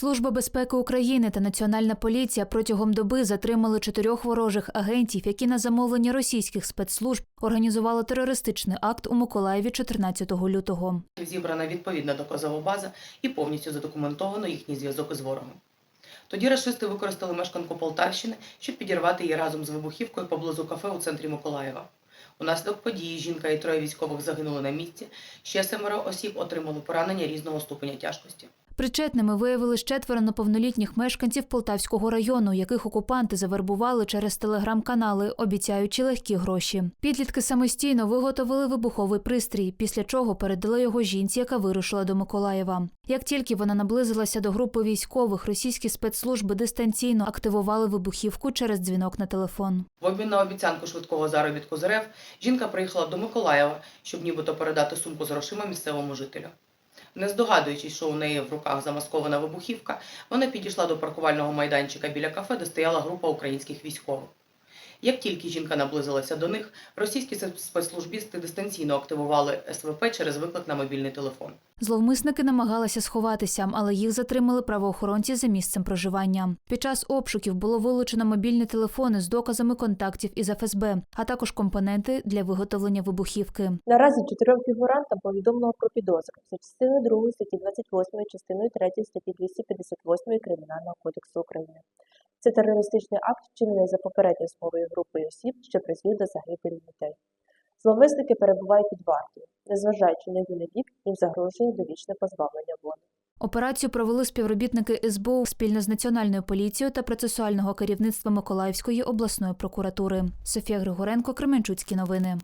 Служба безпеки України та Національна поліція протягом доби затримали чотирьох ворожих агентів, які на замовлення російських спецслужб організували терористичний акт у Миколаєві 14 лютого. Зібрана відповідна доказова база і повністю задокументовано їхній зв'язок із ворогом. Тоді рашисти використали мешканку Полтавщини, щоб підірвати її разом з вибухівкою поблизу кафе у центрі Миколаєва. Унаслідок події жінка і троє військових загинули на місці. Ще семеро осіб отримали поранення різного ступеня тяжкості. Причетними виявились четверо неповнолітніх мешканців Полтавського району, яких окупанти завербували через телеграм-канали, обіцяючи легкі гроші. Підлітки самостійно виготовили вибуховий пристрій, після чого передали його жінці, яка вирушила до Миколаєва. Як тільки вона наблизилася до групи військових, російські спецслужби дистанційно активували вибухівку через дзвінок на телефон. В обмін на обіцянку швидкого заробітку з РФ жінка приїхала до Миколаєва, щоб нібито передати сумку з грошима місцевому жителю. Не здогадуючись, що у неї в руках замаскована вибухівка, вона підійшла до паркувального майданчика біля кафе, де стояла група українських військових. Як тільки жінка наблизилася до них, російські спецслужбісти дистанційно активували СВП через виклик на мобільний телефон. Зловмисники намагалися сховатися, але їх затримали правоохоронці за місцем проживання. Під час обшуків було вилучено мобільні телефони з доказами контактів із ФСБ, а також компоненти для виготовлення вибухівки. Наразі чотирьом фігурантам повідомлено про підозру за частиною 2 статті 28, частиною 3 статті 258 Кримінального кодексу України. Це терористичний акт, вчинений за попередньою змовою групою осіб, що призвів до загибелі дітей. Зловмисники перебувають під вартою. Незважаючи на юний вік, їм загрожує довічне позбавлення волі. Операцію провели співробітники СБУ спільно з національною поліцією та процесуального керівництва Миколаївської обласної прокуратури. Софія Григоренко, Кременчуцькі новини.